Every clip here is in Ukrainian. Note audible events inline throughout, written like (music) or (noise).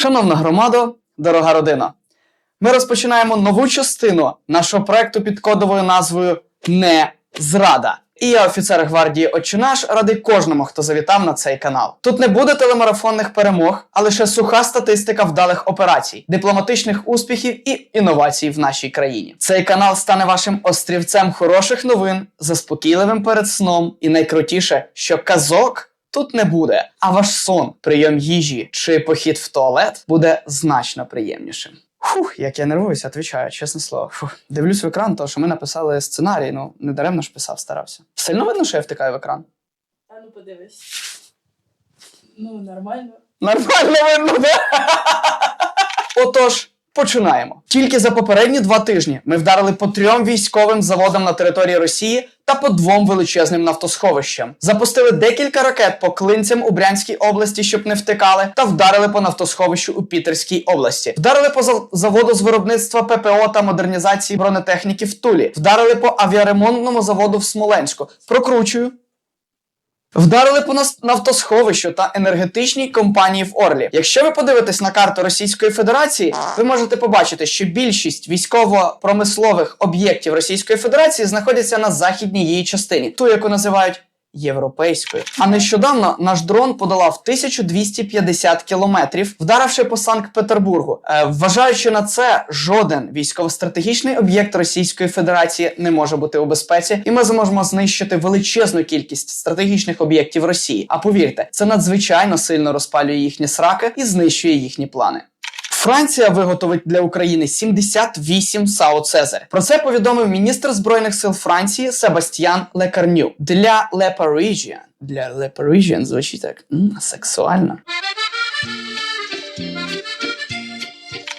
Шановна громадо, дорога родина, ми розпочинаємо нову частину нашого проекту під кодовою назвою Не Зрада. І я, офіцер гвардії «Отче радий кожному, хто завітав на цей канал. Тут не буде телемарафонних перемог, а лише суха статистика вдалих операцій, дипломатичних успіхів і інновацій в нашій країні. Цей канал стане вашим острівцем хороших новин, заспокійливим перед сном, і найкрутіше, що казок тут не буде, а ваш сон, прийом їжі чи похід в туалет буде значно приємнішим. Фух, як я нервуюся, відповідаю, чесне слово. Фух. Дивлюсь в екран, то що ми написали сценарій, ну не даремно ж писав, старався. Сильно видно, що я втикаю в екран. А ну подивись. Ну, нормально. Нормально видно, да? (laughs) Отож, починаємо. Тільки за попередні два тижні ми вдарили по трьом військовим заводам на території Росії та по двом величезним нафтосховищам. Запустили декілька ракет по клинцям у Брянській області, щоб не втикали, та вдарили по нафтосховищу у Пітерській області. Вдарили по заводу з виробництва ППО та модернізації бронетехніки в Тулі. Вдарили по авіаремонтному заводу в Смоленську. Прокручую. Вдарили по нафтосховищу та енергетичній компанії в Орлі. Якщо ви подивитесь на карту Російської Федерації, ви можете побачити, що більшість військово-промислових об'єктів Російської Федерації знаходяться на західній її частині, ту, яку називають. Європейською. А нещодавно наш дрон подолав 1250 кілометрів, вдаривши по Санкт-Петербургу. Е, вважаючи на це, жоден військово-стратегічний об'єкт Російської Федерації не може бути у безпеці, і ми зможемо знищити величезну кількість стратегічних об'єктів Росії. А повірте, це надзвичайно сильно розпалює їхні сраки і знищує їхні плани. Франція виготовить для України 78 САУ Цезарь. Про це повідомив міністр збройних сил Франції Себастьян Лекарню. Для Le Parisien. Для Le Parisien звучить так м, сексуально.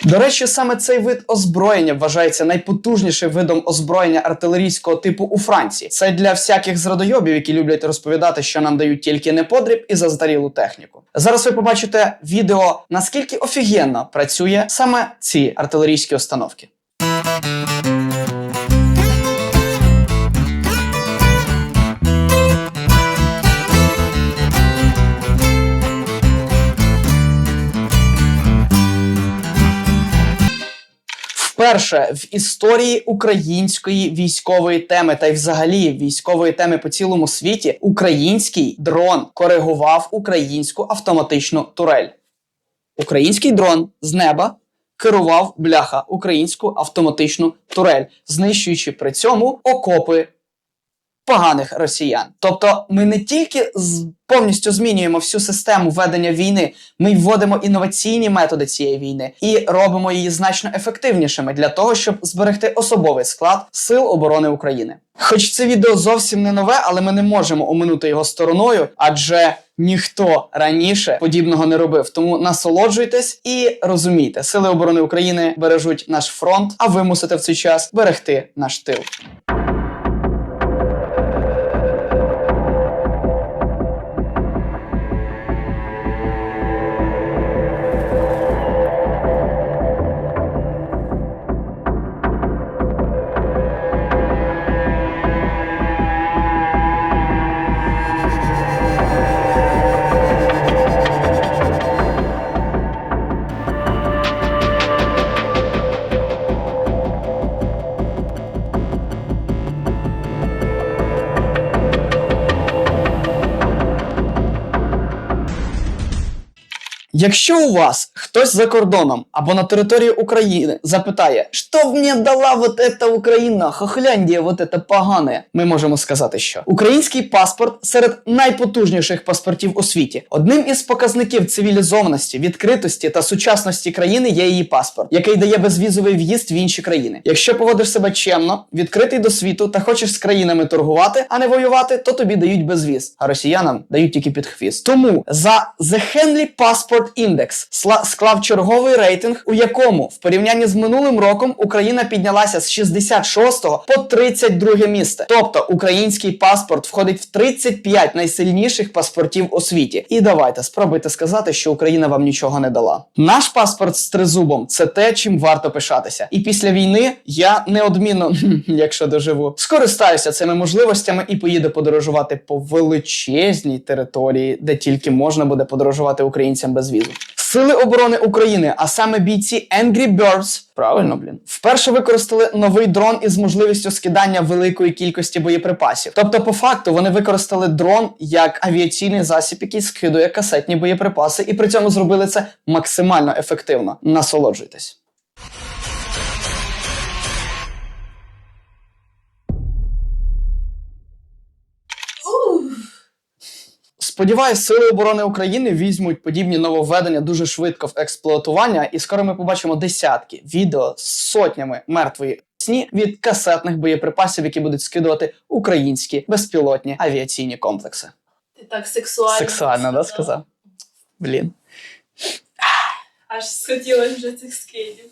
До речі, саме цей вид озброєння вважається найпотужнішим видом озброєння артилерійського типу у Франції. Це для всяких зрадойобів, які люблять розповідати, що нам дають тільки неподріб і застарілу техніку. Зараз ви побачите відео, наскільки офігенно працює саме ці артилерійські установки. Вперше в історії української військової теми та й взагалі військової теми по цілому світі український дрон коригував українську автоматичну турель. Український дрон з неба керував бляха українську автоматичну турель, знищуючи при цьому окопи поганих росіян. Тобто, ми не тільки повністю змінюємо всю систему ведення війни, ми вводимо інноваційні методи цієї війни і робимо її значно ефективнішими для того, щоб зберегти особовий склад Сил оборони України. Хоч це відео зовсім не нове, але ми не можемо оминути його стороною, адже ніхто раніше подібного не робив. Тому насолоджуйтесь і розумійте, сили оборони України бережуть наш фронт, а ви мусите в цей час берегти наш тил. Якщо у вас хтось за кордоном або на території України запитає, що мені дала вот эта Україна, Хохляндія, вот это погане, ми можемо сказати, що український паспорт серед найпотужніших паспортів у світі. Одним із показників цивілізованості, відкритості та сучасності країни є її паспорт, який дає безвізовий в'їзд в інші країни. Якщо поводиш себе чемно, відкритий до світу та хочеш з країнами торгувати, а не воювати, то тобі дають безвіз, а росіянам дають тільки під хвіст. Тому за The Henley Passport Сла- склав черговий рейтинг, у якому в порівнянні з минулим роком Україна піднялася з 66 по 32 місце. Тобто український паспорт входить в 35 найсильніших паспортів у світі. І давайте спробуйте сказати, що Україна вам нічого не дала. Наш паспорт з тризубом це те, чим варто пишатися. І після війни я неодмінно, (laughs) якщо доживу, скористаюся цими можливостями і поїду подорожувати по величезній території, де тільки можна буде подорожувати українцям без візу. Сили оборони України, а саме бійці Angry Birds, правильно, блін, вперше використали новий дрон із можливістю скидання великої кількості боєприпасів. Тобто, по факту, вони використали дрон як авіаційний засіб, який скидує касетні боєприпаси, і при цьому зробили це максимально ефективно. Насолоджуйтесь. Сподіваюсь, сили оборони України візьмуть подібні нововведення дуже швидко в експлуатування, і скоро ми побачимо десятки відео з сотнями мертвої сні від касетних боєприпасів, які будуть скидувати українські безпілотні авіаційні комплекси. Ти так сексуально. Сексуально, да, сказав? Блін. Аж схотілося вже цих скидів.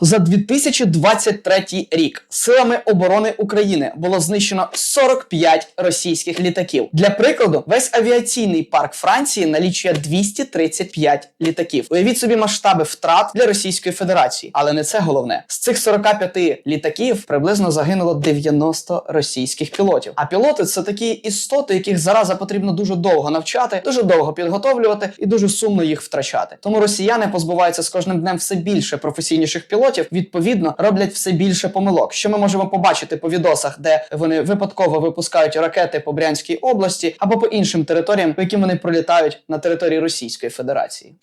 За 2023 рік силами оборони України було знищено 45 російських літаків. Для прикладу, весь авіаційний парк Франції налічує 235 літаків. Уявіть собі масштаби втрат для Російської Федерації, але не це головне. З цих 45 літаків приблизно загинуло 90 російських пілотів. А пілоти це такі істоти, яких зараза потрібно дуже довго навчати, дуже довго підготовлювати і дуже сумно їх втрачати. Тому росіяни позбуваються з кожним днем все більше професійніших пілотів. Відповідно, роблять все більше помилок. Що ми можемо побачити по відосах, де вони випадково випускають ракети по Брянській області або по іншим територіям, по яким вони пролітають на території Російської Федерації.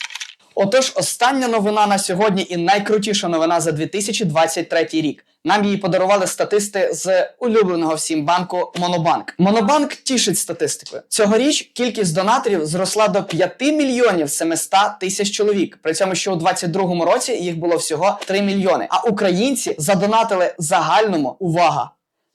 Отож, остання новина на сьогодні і найкрутіша новина за 2023 рік. Нам її подарували статисти з улюбленого всім банку Монобанк. Монобанк тішить статистикою. Цьогоріч кількість донаторів зросла до 5 мільйонів 700 тисяч чоловік. При цьому, що у 2022 році їх було всього 3 мільйони. А українці задонатили загальному увага.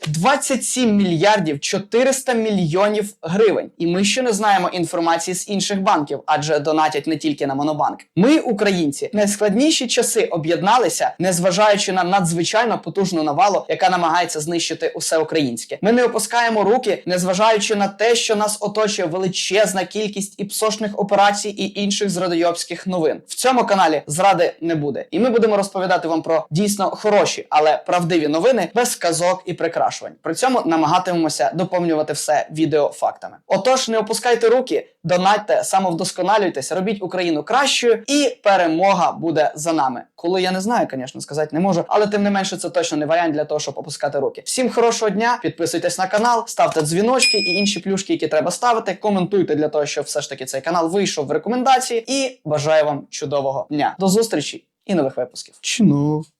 27 мільярдів 400 мільйонів гривень. І ми ще не знаємо інформації з інших банків, адже донатять не тільки на Монобанк. Ми, українці, найскладніші часи об'єдналися, незважаючи на надзвичайно потужну навалу, яка намагається знищити усе українське. Ми не опускаємо руки, незважаючи на те, що нас оточує величезна кількість і псошних операцій і інших зрадойобських новин. В цьому каналі зради не буде, і ми будемо розповідати вам про дійсно хороші, але правдиві новини без казок і прикрашувань. При цьому намагатимемося доповнювати все відео фактами. Отож, не опускайте руки, донатьте, самовдосконалюйтесь, робіть Україну кращою, і перемога буде за нами. Коли я не знаю, звісно, сказати не можу, але тим не менше це точно не варіант для того, щоб опускати руки. Всім хорошого дня, підписуйтесь на канал, ставте дзвіночки і інші плюшки, які треба ставити. Коментуйте для того, щоб все ж таки цей канал вийшов в рекомендації. І бажаю вам чудового дня. До зустрічі і нових випусків. Чну.